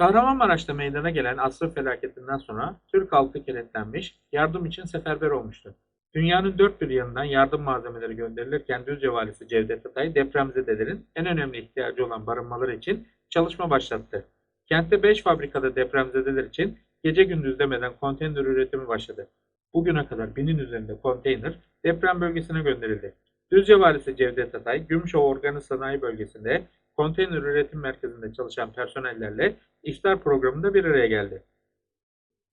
Kahramanmaraş'ta meydana gelen asrı felaketinden sonra Türk halkı kenetlenmiş, yardım için seferber olmuştu. Dünyanın dört bir yanından yardım malzemeleri gönderilirken Düzce Valisi Cevdet Atay depremzedelerin en önemli ihtiyacı olan barınmaları için çalışma başlattı. Kentte 5 fabrikada depremzedeler için gece gündüz demeden konteyner üretimi başladı. Bugüne kadar binin üzerinde konteyner deprem bölgesine gönderildi. Düzce Valisi Cevdet Atay, Gümüşova Organik Sanayi Bölgesi'nde konteyner üretim merkezinde çalışan personellerle iftar programında bir araya geldi.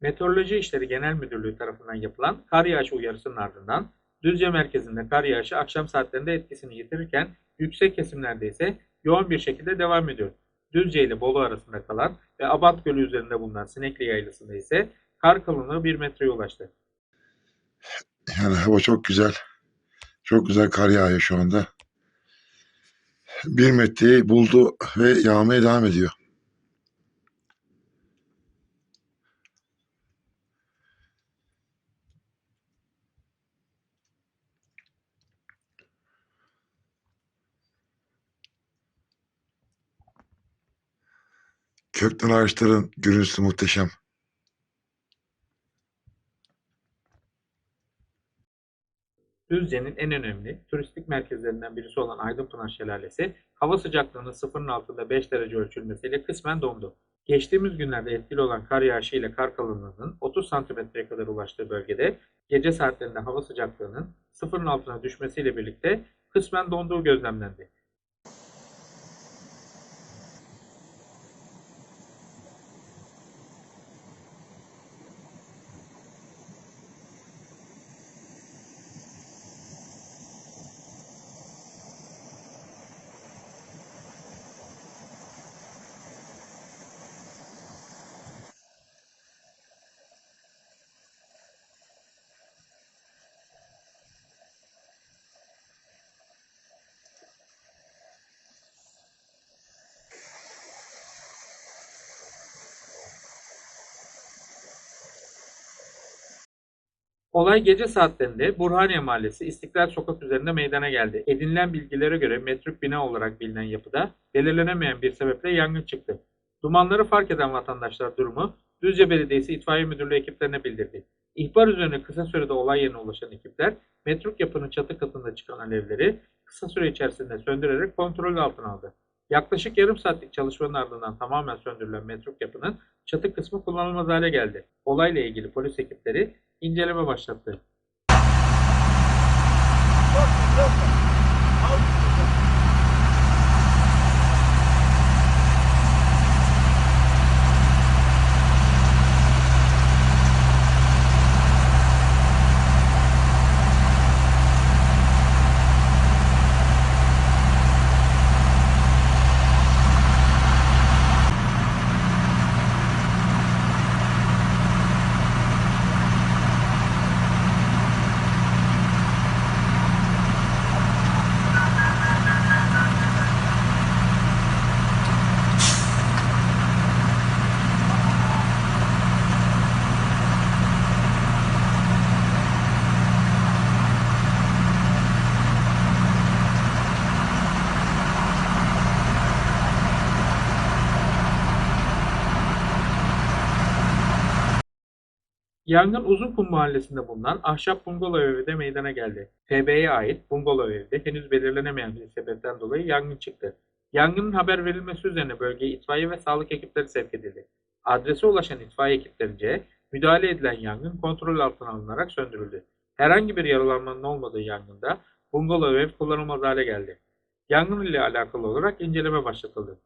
Meteoroloji İşleri Genel Müdürlüğü tarafından yapılan kar yağışı uyarısının ardından Düzce merkezinde kar yağışı akşam saatlerinde etkisini yitirirken yüksek kesimlerde ise yoğun bir şekilde devam ediyor. Düzce ile Bolu arasında kalan ve Abat Gölü üzerinde bulunan Sinekli Yaylası'nda ise kar kalınlığı 1 metreye ulaştı. Yani hava çok güzel. Çok güzel kar yağıyor şu anda. Bir metreyi buldu ve yağmaya devam ediyor. Kökten ağaçların görüntüsü muhteşem. Düzce'nin en önemli turistik merkezlerinden birisi olan Aydınpınar Şelalesi, hava sıcaklığının sıfırın altında 5 derece ölçülmesiyle kısmen dondu. Geçtiğimiz günlerde etkili olan kar yağışı ile kar kalınlığının 30 santimetreye kadar ulaştığı bölgede gece saatlerinde hava sıcaklığının sıfırın altına düşmesiyle birlikte kısmen donduğu gözlemlendi. Olay gece saatlerinde Burhaniye Mahallesi İstiklal Sokak üzerinde meydana geldi. Edinilen bilgilere göre metruk bina olarak bilinen yapıda belirlenemeyen bir sebeple yangın çıktı. Dumanları fark eden vatandaşlar durumu Düzce Belediyesi İtfaiye Müdürlüğü ekiplerine bildirdi. İhbar üzerine kısa sürede olay yerine ulaşan ekipler metruk yapının çatı katında çıkan alevleri kısa süre içerisinde söndürerek kontrol altına aldı. Yaklaşık yarım saatlik çalışmanın ardından tamamen söndürülen metruk yapının çatı kısmı kullanılmaz hale geldi. Olayla ilgili polis ekipleri inceleme başlattı. Yangın Uzunkum mahallesinde bulunan ahşap bungalov evinde meydana geldi. TB'ye ait bungalov evde henüz belirlenemeyen bir sebepten dolayı yangın çıktı. Yangının haber verilmesi üzerine bölgeye itfaiye ve sağlık ekipleri sevk edildi. Adrese ulaşan itfaiye ekiplerince müdahale edilen yangın kontrol altına alınarak söndürüldü. Herhangi bir yaralanmanın olmadığı yangında bungalov ev kullanılmaz hale geldi. Yangın ile alakalı olarak inceleme başlatıldı.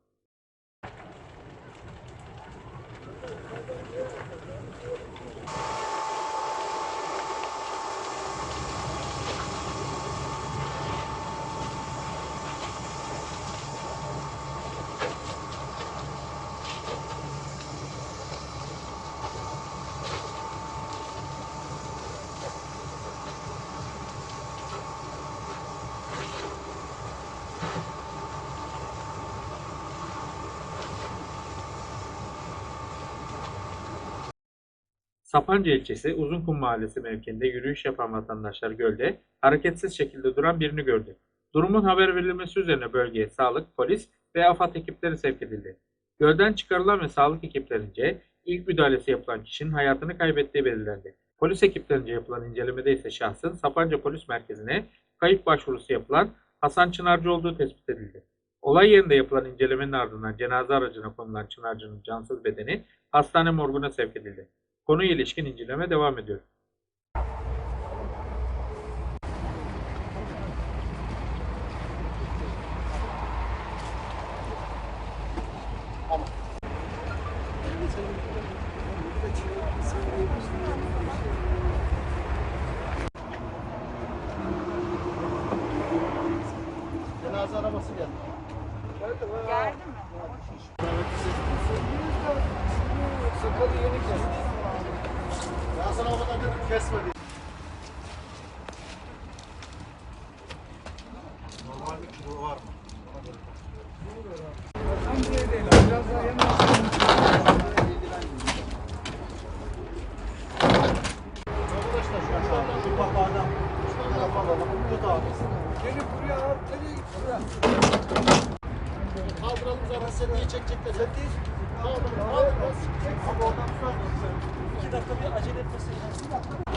Sapanca ilçesi Uzunkum Mahallesi mevkiinde yürüyüş yapan vatandaşlar gölde hareketsiz şekilde duran birini gördü. Durumun haber verilmesi üzerine bölgeye sağlık, polis ve AFAD ekipleri sevk edildi. Gölden çıkarılan ve sağlık ekiplerince ilk müdahalesi yapılan kişinin hayatını kaybettiği belirlendi. Polis ekiplerince yapılan incelemede ise şahsın Sapanca Polis Merkezi'ne kayıp başvurusu yapılan Hasan Çınarcı olduğu tespit edildi. Olay yerinde yapılan incelemenin ardından cenaze aracına konulan Çınarcı'nın cansız bedeni hastane morguna sevk edildi. Konuya ilişkin inceleme devam ediyor. Cenaze arabası geldi. Geldi mi? Sakalı yeni kesmiş. Ben sana o kadar dedim kesme diye. Normal bir kilo var mı? Arkadaşlar şu an şu anda şu kapağdan şu tarafa alalım. Tut abi. Gelin buraya abi. Nereye git buraya? Niye çekecekler? Sen değil. Kaldır. Kaldır. Çek. Abi oradan? İki dakika bir acele etmesin. Bir dakika.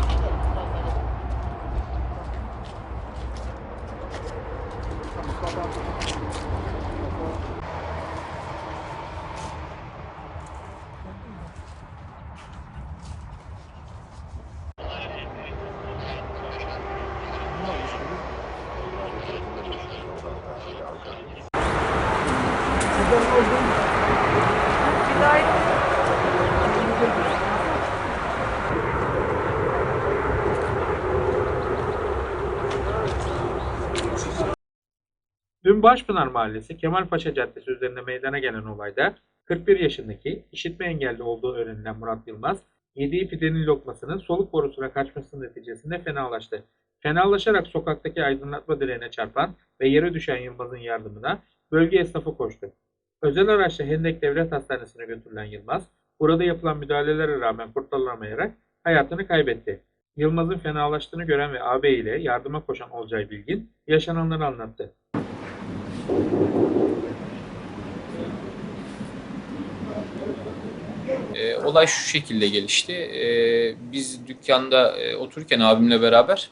Dün Başpınar Mahallesi Kemalpaşa Caddesi üzerinde meydana gelen olayda 41 yaşındaki işitme engelli olduğu öğrenilen Murat Yılmaz, yediği pidenin lokmasının soluk borusuna kaçması neticesinde fenalaştı. Fenalaşarak sokaktaki aydınlatma direğine çarpan ve yere düşen Yılmaz'ın yardımına bölge esnafı koştu. Özel araçla Hendek Devlet Hastanesi'ne götürülen Yılmaz, burada yapılan müdahalelere rağmen kurtarılamayarak hayatını kaybetti. Yılmaz'ın fenalaştığını gören ve ile yardıma koşan Olcay Bilgin, yaşananları anlattı. E, olay şu şekilde gelişti. E, biz dükkanda e, otururken abimle beraber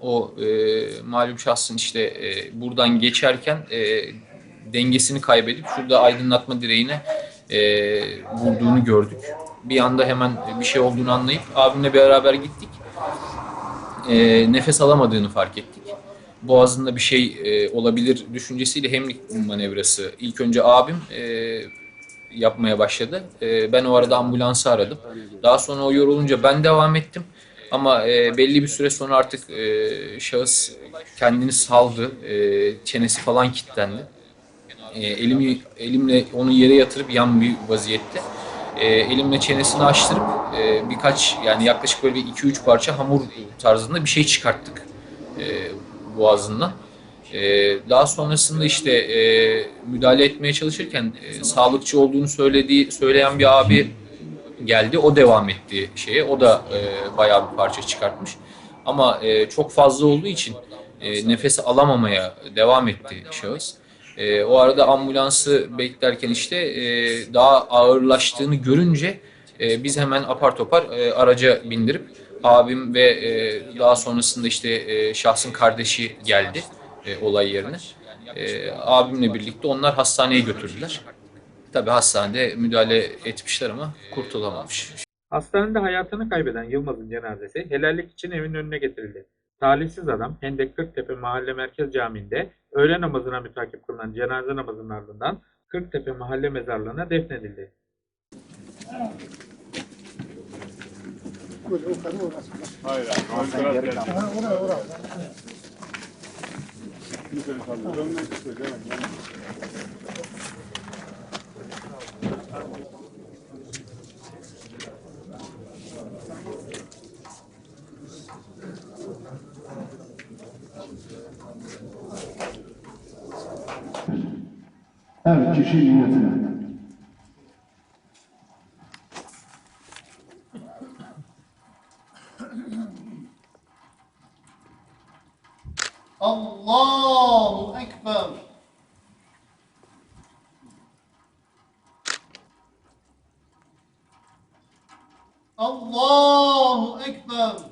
o e, malum şahsın işte e, buradan geçerken e, dengesini kaybedip şurada aydınlatma direğine e, vurduğunu gördük. Bir anda hemen bir şey olduğunu anlayıp abimle beraber gittik. E, nefes alamadığını fark ettik. Boğazında bir şey e, olabilir düşüncesiyle hemlik manevrası. İlk önce abim e, yapmaya başladı. E, ben o arada ambulansı aradım. Daha sonra o yorulunca ben devam ettim. Ama e, belli bir süre sonra artık e, şahıs kendini saldı. E, çenesi falan kilitlendi. E, elimi elimle onu yere yatırıp yan bir vaziyette. E, elimle çenesini açtırıp e, birkaç yani yaklaşık böyle bir 2-3 parça hamur tarzında bir şey çıkarttık e, boğazından. Ee, daha sonrasında işte e, müdahale etmeye çalışırken e, sağlıkçı olduğunu söylediği söyleyen bir abi geldi. O devam etti şeye. O da e, bayağı bir parça çıkartmış. Ama e, çok fazla olduğu için e, nefes alamamaya devam etti şahıs. E, o arada ambulansı beklerken işte e, daha ağırlaştığını görünce e, biz hemen apar topar e, araca bindirip abim ve e, daha sonrasında işte e, şahsın kardeşi geldi e, olay yerine. E, abimle birlikte onlar hastaneye götürdüler. Tabi hastanede müdahale etmişler ama kurtulamamış. Hastanede hayatını kaybeden Yılmaz'ın cenazesi helallik için evin önüne getirildi. Talihsiz adam Hendek Kırktepe Mahalle Merkez Camii'nde öğle namazına mütakip kılınan cenaze namazının ardından Kırktepe Mahalle Mezarlığı'na defnedildi. Niyetine. Türkiye milletine. Allahu Ekber. Allahu Ekber.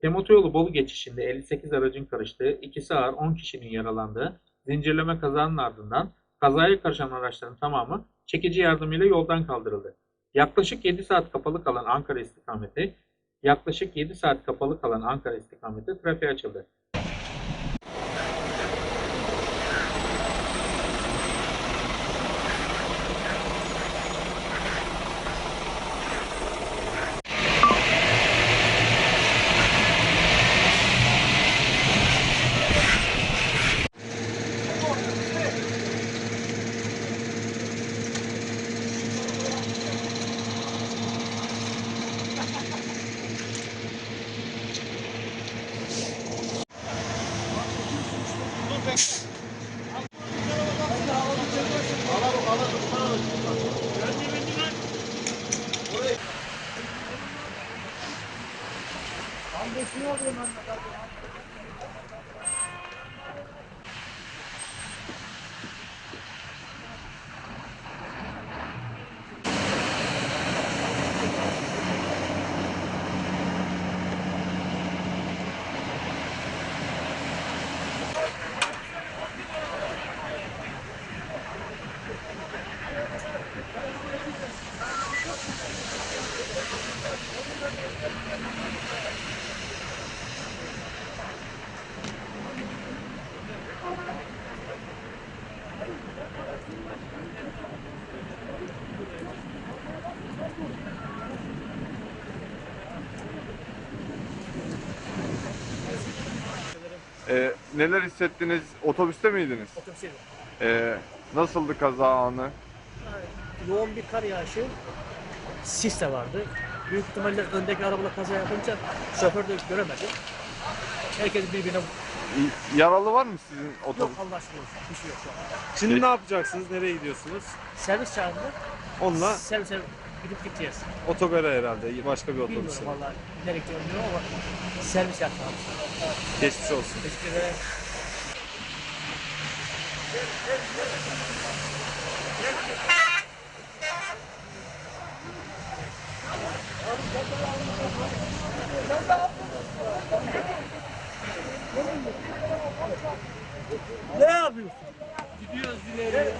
Temotoyolu Bolu geçişinde 58 aracın karıştığı, ikisi ağır 10 kişinin yaralandığı zincirleme kazanın ardından kazaya karışan araçların tamamı çekici yardımıyla yoldan kaldırıldı. Yaklaşık 7 saat kapalı kalan Ankara istikameti, yaklaşık 7 saat kapalı kalan Ankara istikameti trafiğe açıldı. Ee, neler hissettiniz? Otobüste miydiniz? Otobüse Ee, nasıldı kaza anı? yoğun bir kar yağışı, sis de vardı. Büyük ihtimalle öndeki arabayla kaza yapınca şoför de göremedi. Herkes birbirine Y- Yaralı var mı sizin yok otobüs? Allah aşkına olsun. Bir şey yok şu an. Şimdi ne yapacaksınız? Nereye gidiyorsunuz? Servis çağırdı. Onunla Servise gidip gideceğiz. otogara herhalde. Başka bir Bilmiyorum otobüse. vallahi nereye gidiyorum bilmiyorum ama servis yaptım. Geçmiş olsun. Teşekkür ederim. Ne yapıyorsun? Gidiyoruz ileriye.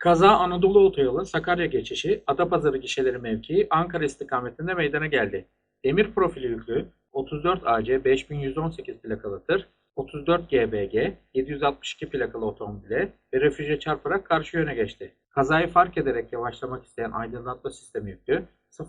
Kaza Anadolu Otoyolu Sakarya geçişi Adapazarı gişeleri mevkii Ankara istikametinde meydana geldi. Demir profili yüklü 34 AC 5118 plakalı tır 34 GBG 762 plakalı otomobile ve refüje çarparak karşı yöne geçti. Kazayı fark ederek yavaşlamak isteyen aydınlatma sistemi yüklü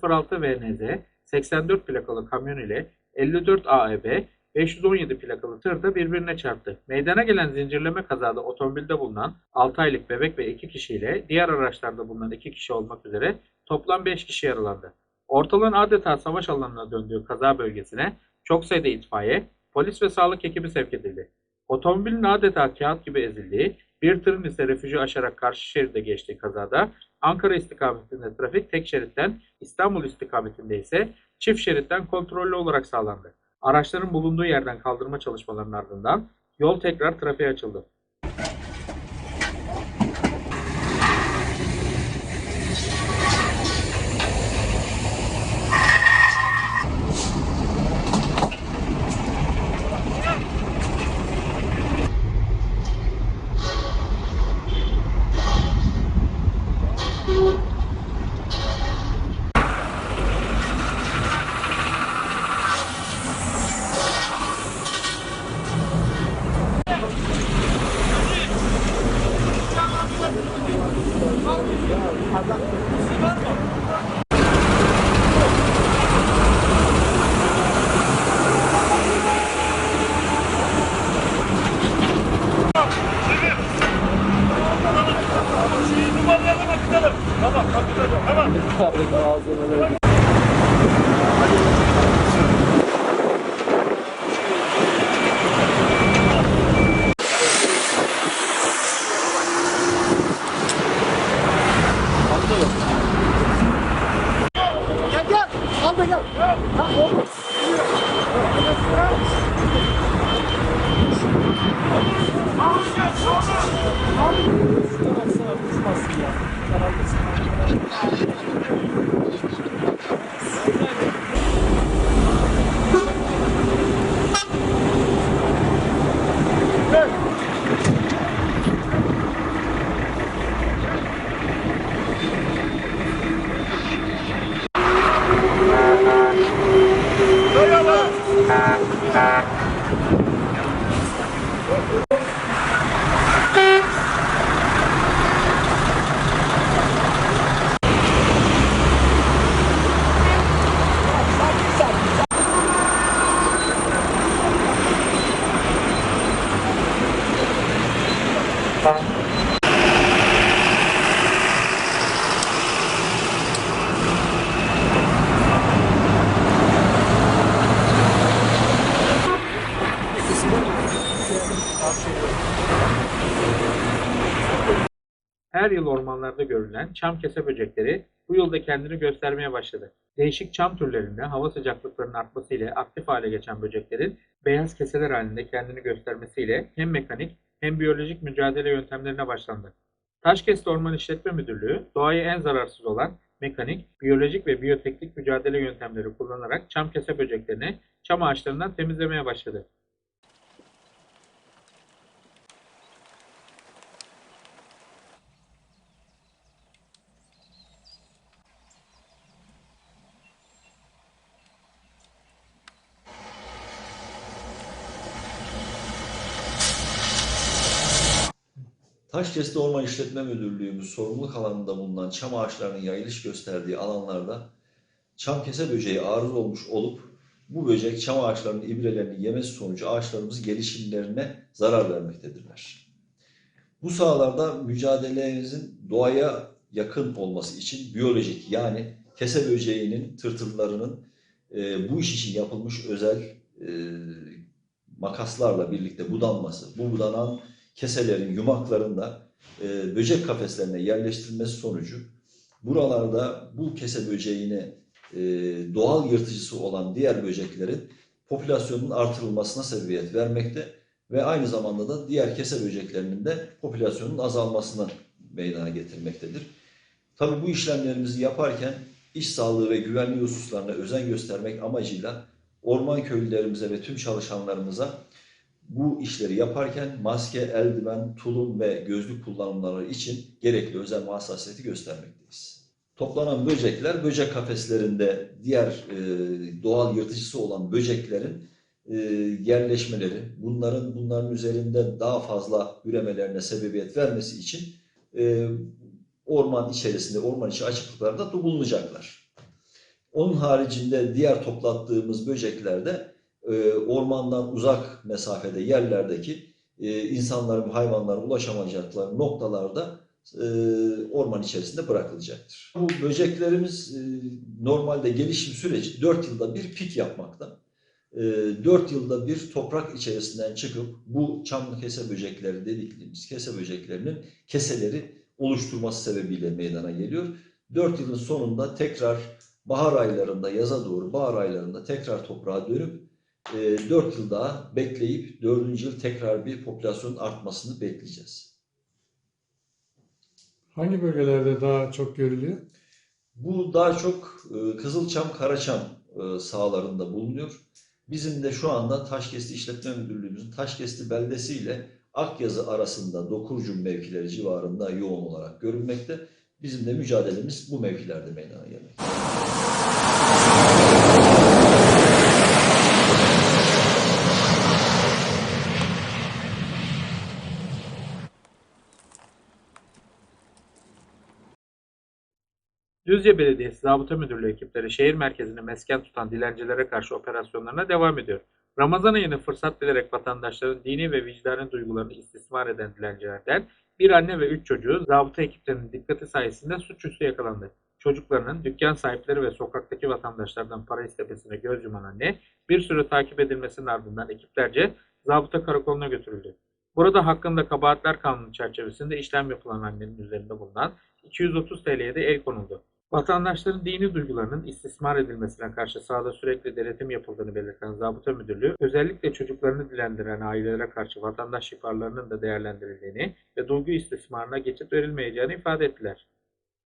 06 VNZ 84 plakalı kamyon ile 54 AEB 517 plakalı tır da birbirine çarptı. Meydana gelen zincirleme kazada otomobilde bulunan 6 aylık bebek ve 2 kişiyle diğer araçlarda bulunan 2 kişi olmak üzere toplam 5 kişi yaralandı. Ortalığın adeta savaş alanına döndüğü kaza bölgesine çok sayıda itfaiye, polis ve sağlık ekibi sevk edildi. Otomobilin adeta kağıt gibi ezildiği, Bir tırın ise refüjü aşarak karşı şeride geçtiği kazada Ankara istikametinde trafik tek şeritten, İstanbul istikametinde ise çift şeritten kontrollü olarak sağlandı. Araçların bulunduğu yerden kaldırma çalışmalarının ardından yol tekrar trafiğe açıldı. Ormanlarda görülen çam kese böcekleri bu yılda kendini göstermeye başladı. Değişik çam türlerinde hava sıcaklıklarının artmasıyla aktif hale geçen böceklerin beyaz keseler halinde kendini göstermesiyle hem mekanik hem biyolojik mücadele yöntemlerine başlandı. Taşkest Orman İşletme Müdürlüğü doğaya en zararsız olan mekanik, biyolojik ve biyoteknik mücadele yöntemleri kullanarak çam kese böceklerini çam ağaçlarından temizlemeye başladı. Taşkesti Orman İşletme Müdürlüğümüz sorumluluk alanında bulunan çam ağaçlarının yayılış gösterdiği alanlarda çam kese böceği arız olmuş olup bu böcek çam ağaçlarının ibrelerini yemesi sonucu ağaçlarımız gelişimlerine zarar vermektedirler. Bu sahalarda mücadelemizin doğaya yakın olması için biyolojik yani kese böceğinin, tırtıllarının e, bu iş için yapılmış özel e, makaslarla birlikte budanması, bu budanan keselerin yumaklarında e, böcek kafeslerine yerleştirilmesi sonucu buralarda bu kese böceğine e, doğal yırtıcısı olan diğer böceklerin popülasyonunun artırılmasına sebebiyet vermekte ve aynı zamanda da diğer kese böceklerinin de popülasyonun azalmasına meydana getirmektedir. Tabii bu işlemlerimizi yaparken iş sağlığı ve güvenliği hususlarına özen göstermek amacıyla orman köylülerimize ve tüm çalışanlarımıza bu işleri yaparken maske, eldiven, tulum ve gözlük kullanımları için gerekli özel hassasiyeti göstermekteyiz. Toplanan böcekler böcek kafeslerinde diğer e, doğal yırtıcısı olan böceklerin e, yerleşmeleri, bunların bunların üzerinde daha fazla üremelerine sebebiyet vermesi için e, orman içerisinde, orman içi açıklıklarda bulunacaklar. Onun haricinde diğer toplattığımız böceklerde e, ormandan uzak mesafede yerlerdeki e, insanların, hayvanların ulaşamayacakları noktalarda e, orman içerisinde bırakılacaktır. Bu böceklerimiz e, normalde gelişim süreci 4 yılda bir pik yapmakta. 4 yılda bir toprak içerisinden çıkıp bu çamlı kese böcekleri dediklerimiz kese böceklerinin keseleri oluşturması sebebiyle meydana geliyor. 4 yılın sonunda tekrar bahar aylarında, yaza doğru bahar aylarında tekrar toprağa dönüp 4 yıl daha bekleyip 4. yıl tekrar bir popülasyonun artmasını bekleyeceğiz. Hangi bölgelerde daha çok görülüyor? Bu daha çok e, Kızılçam, Karaçam e, sahalarında bulunuyor. Bizim de şu anda Taşkesti İşletme Müdürlüğümüzün Taşkesti beldesi ile Akyazı arasında Dokurcum mevkileri civarında yoğun olarak görülmekte. Bizim de mücadelemiz bu mevkilerde meydana gelmekte. Düzce Belediyesi Zabıta Müdürlüğü ekipleri şehir merkezini mesken tutan dilencilere karşı operasyonlarına devam ediyor. Ramazan ayını fırsat bilerek vatandaşların dini ve vicdani duygularını istismar eden dilencilerden bir anne ve üç çocuğu zabıta ekiplerinin dikkati sayesinde suçüstü yakalandı. Çocuklarının dükkan sahipleri ve sokaktaki vatandaşlardan para istemesine göz yuman anne bir süre takip edilmesinin ardından ekiplerce zabıta karakoluna götürüldü. Burada hakkında kabahatler kanunu çerçevesinde işlem yapılan annenin üzerinde bulunan 230 TL'ye de el konuldu. Vatandaşların dini duygularının istismar edilmesine karşı sahada sürekli denetim yapıldığını belirten Zabıta Müdürlüğü, özellikle çocuklarını dilendiren ailelere karşı vatandaş ihbarlarının da değerlendirildiğini ve duygu istismarına geçit verilmeyeceğini ifade ettiler.